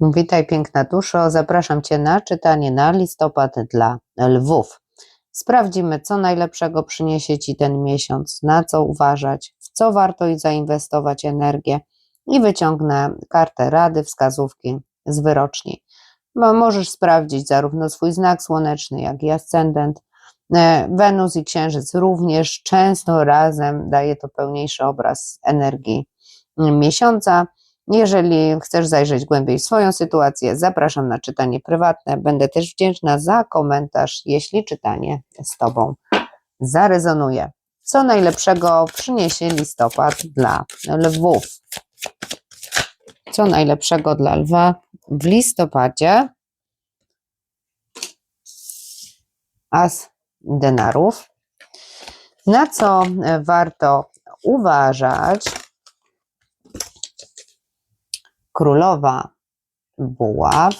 Witaj piękna duszo, zapraszam Cię na czytanie na listopad dla lwów. Sprawdzimy, co najlepszego przyniesie Ci ten miesiąc, na co uważać, w co warto i zainwestować energię i wyciągnę kartę rady, wskazówki z wyroczni. Możesz sprawdzić zarówno swój znak słoneczny, jak i ascendent. E, Wenus i Księżyc również często razem daje to pełniejszy obraz energii miesiąca. Jeżeli chcesz zajrzeć głębiej w swoją sytuację, zapraszam na czytanie prywatne. Będę też wdzięczna za komentarz, jeśli czytanie z Tobą zarezonuje. Co najlepszego przyniesie listopad dla lwów? Co najlepszego dla lwa w listopadzie? As denarów. Na co warto uważać? Królowa buław.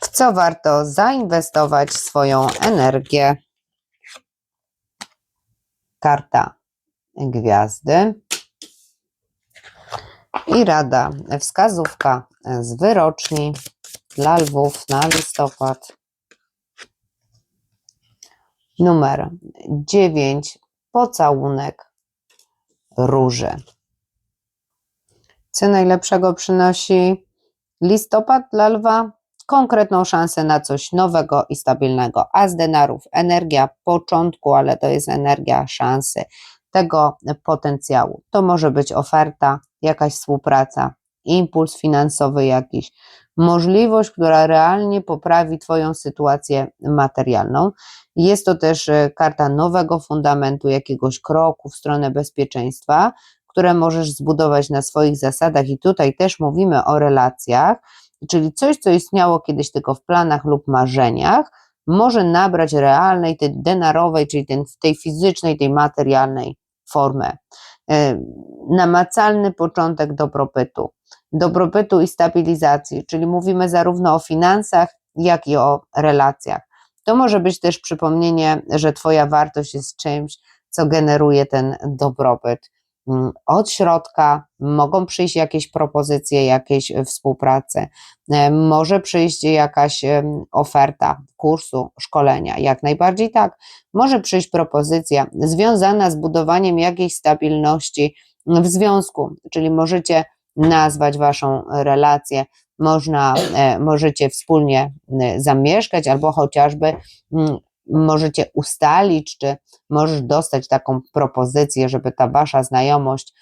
W co warto zainwestować swoją energię? Karta gwiazdy. I rada, wskazówka z wyroczni dla lwów na listopad. Numer 9. Pocałunek róży. Co najlepszego przynosi listopad dla lwa? Konkretną szansę na coś nowego i stabilnego. A z denarów energia początku, ale to jest energia szansy, tego potencjału. To może być oferta, jakaś współpraca, impuls finansowy jakiś, możliwość, która realnie poprawi Twoją sytuację materialną. Jest to też e, karta nowego fundamentu, jakiegoś kroku w stronę bezpieczeństwa, które możesz zbudować na swoich zasadach, i tutaj też mówimy o relacjach, czyli coś, co istniało kiedyś tylko w planach lub marzeniach, może nabrać realnej, tej denarowej, czyli ten, tej fizycznej, tej materialnej formę. E, namacalny początek dobrobytu, dobrobytu i stabilizacji, czyli mówimy zarówno o finansach, jak i o relacjach. To może być też przypomnienie, że Twoja wartość jest czymś, co generuje ten dobrobyt. Mm, od środka mogą przyjść jakieś propozycje, jakieś e, współpracy, e, może przyjść jakaś oferta kursu, szkolenia, jak najbardziej tak. Może przyjść propozycja związana z budowaniem jakiejś stabilności w związku, czyli możecie nazwać waszą relację, można, e, możecie wspólnie zamieszkać albo chociażby mm, możecie ustalić, czy możesz dostać taką propozycję, żeby ta wasza znajomość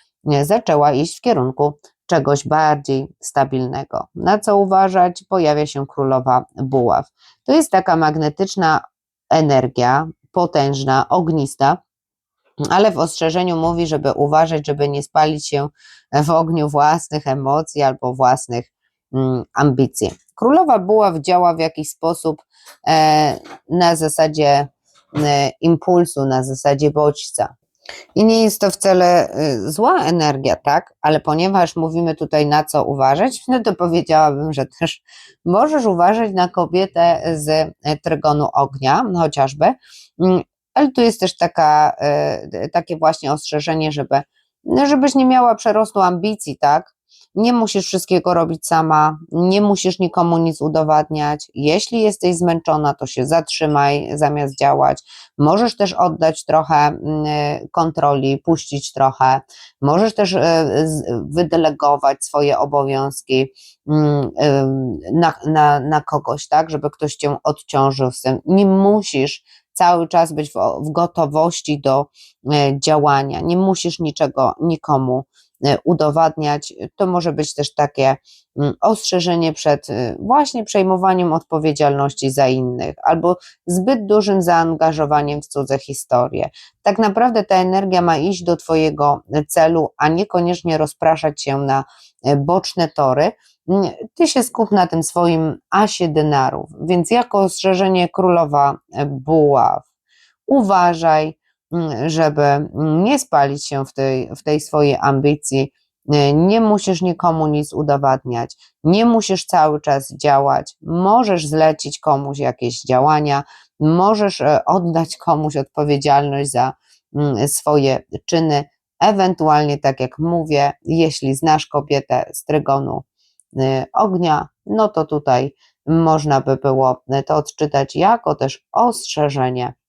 zaczęła iść w kierunku czegoś bardziej stabilnego. Na co uważać? Pojawia się królowa buław. To jest taka magnetyczna energia, potężna, ognista, ale w ostrzeżeniu mówi, żeby uważać, żeby nie spalić się w ogniu własnych emocji albo własnych mm, ambicji. Królowa buław działa w jakiś sposób e, na zasadzie e, impulsu, na zasadzie bodźca. I nie jest to wcale e, zła energia, tak? Ale ponieważ mówimy tutaj na co uważać, no to powiedziałabym, że też możesz uważać na kobietę z trygonu ognia, chociażby. Mm, ale tu jest też taka, takie właśnie ostrzeżenie, żeby, żebyś nie miała przerostu ambicji, tak? Nie musisz wszystkiego robić sama, nie musisz nikomu nic udowadniać. Jeśli jesteś zmęczona, to się zatrzymaj zamiast działać. Możesz też oddać trochę mm, kontroli, puścić trochę. Możesz też e, wydelegować swoje obowiązki mm, na, na, na kogoś, tak, żeby ktoś cię odciążył z tym. Nie musisz cały czas być w, w gotowości do e, działania. Nie musisz niczego nikomu udowadniać. To może być też takie mm, ostrzeżenie przed e, właśnie przejmowaniem odpowiedzialności za innych albo zbyt dużym zaangażowaniem w cudze historie. Tak naprawdę ta energia ma iść do Twojego celu, a niekoniecznie rozpraszać się na e, boczne tory. Mm, ty się skup na tym swoim asie denarów, więc jako ostrzeżenie królowa buław, uważaj, żeby nie spalić się w tej, w tej swojej ambicji. Y, nie musisz nikomu nic udowadniać, nie musisz cały czas działać. Możesz zlecić komuś jakieś działania, możesz e, oddać komuś odpowiedzialność za mm, swoje czyny. Ewentualnie, tak jak mówię, jeśli znasz kobietę z trygonu y, ognia, no to tutaj można by było to odczytać jako też ostrzeżenie mm,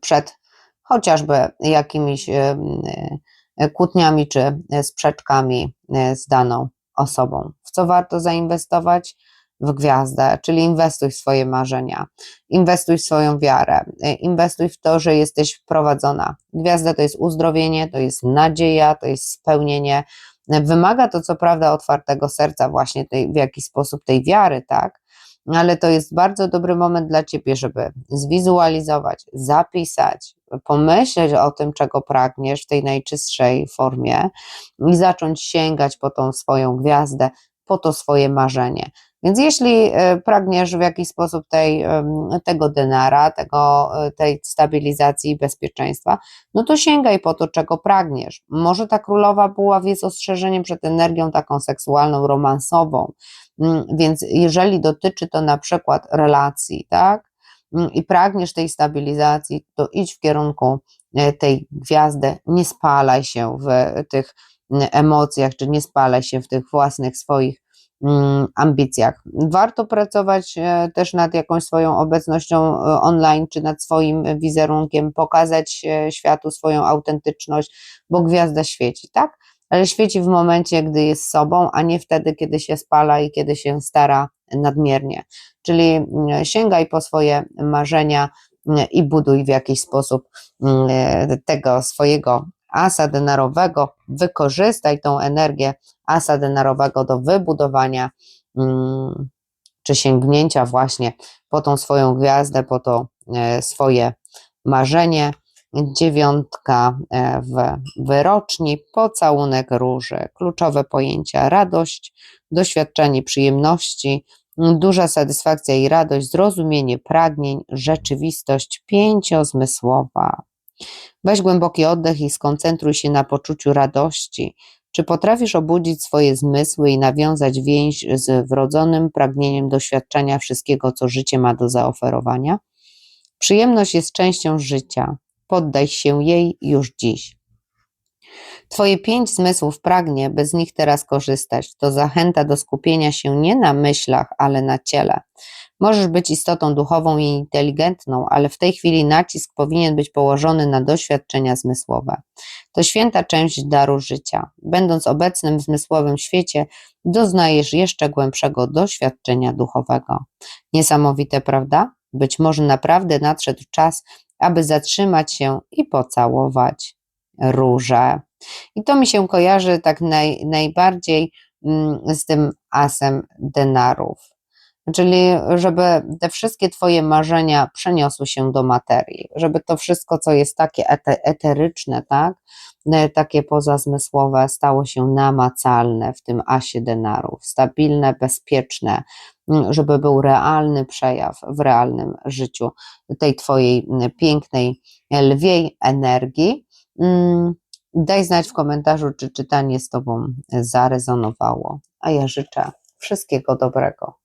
przed chociażby jakimiś y, kłótniami czy sprzeczkami y, z daną osobą. W co warto zainwestować? W gwiazdę, czyli inwestuj w swoje marzenia, inwestuj w swoją wiarę, inwestuj w to, że jesteś wprowadzona. Gwiazda to jest uzdrowienie, to jest nadzieja, to jest spełnienie. Wymaga to co prawda otwartego serca, właśnie tej, w jakiś sposób tej wiary, tak? Ale to jest bardzo dobry moment dla ciebie, żeby zwizualizować, zapisać, pomyśleć o tym, czego pragniesz w tej najczystszej formie i zacząć sięgać po tą swoją gwiazdę, po to swoje marzenie. Więc jeśli e, pragniesz w jakiś sposób tej, tego denara, tego, e, tej stabilizacji i bezpieczeństwa, no to sięgaj po to, czego pragniesz. Może ta królowa buław jest ostrzeżeniem przed energią taką seksualną, romansową, mm, więc jeżeli dotyczy to na przykład relacji, tak, mm, i pragniesz tej stabilizacji, to idź w kierunku e, tej gwiazdy, nie spalaj się w tych mm, emocjach, czy nie spalaj się w tych własnych swoich ambicjach. Warto pracować e, też nad jakąś swoją obecnością e, online, czy nad swoim wizerunkiem, pokazać e, światu swoją autentyczność, bo gwiazda świeci, tak? Ale świeci w momencie, gdy jest sobą, a nie wtedy, kiedy się spala i kiedy się stara nadmiernie. Czyli mm, sięgaj po swoje marzenia mm, i buduj w jakiś sposób tego swojego asa denarowego, wykorzystaj tą energię asa denarowego do wybudowania mm, czy sięgnięcia właśnie po tą swoją gwiazdę, po to e, swoje marzenie. Dziewiątka e, w wyroczni, pocałunek róży, kluczowe pojęcia radość, doświadczenie przyjemności, duża satysfakcja i radość, zrozumienie pragnień, rzeczywistość pięciozmysłowa. Weź głęboki oddech i skoncentruj się na poczuciu radości. Czy potrafisz obudzić swoje zmysły i nawiązać więź z wrodzonym pragnieniem doświadczenia wszystkiego, co życie ma do zaoferowania? Przyjemność jest częścią życia. Poddaj się jej już dziś. Twoje pięć zmysłów pragnie, by z nich teraz korzystać. To zachęta do skupienia się nie na myślach, ale na ciele. Możesz być istotą duchową i inteligentną, ale w tej chwili nacisk powinien być położony na doświadczenia zmysłowe. To święta część daru życia. Będąc obecnym w zmysłowym świecie, doznajesz jeszcze głębszego doświadczenia duchowego. Niesamowite, prawda? Być może naprawdę nadszedł czas, aby zatrzymać się i pocałować róże. I to mi się kojarzy tak naj, najbardziej mm, z tym asem denarów. Czyli, żeby te wszystkie Twoje marzenia przeniosły się do materii, żeby to wszystko, co jest takie eteryczne, tak, e, takie pozazmysłowe, stało się namacalne w tym asie denarów, stabilne, bezpieczne, żeby był realny przejaw w realnym życiu tej Twojej pięknej, lwiej energii. Daj znać w komentarzu, czy czytanie z Tobą zarezonowało, a ja życzę wszystkiego dobrego.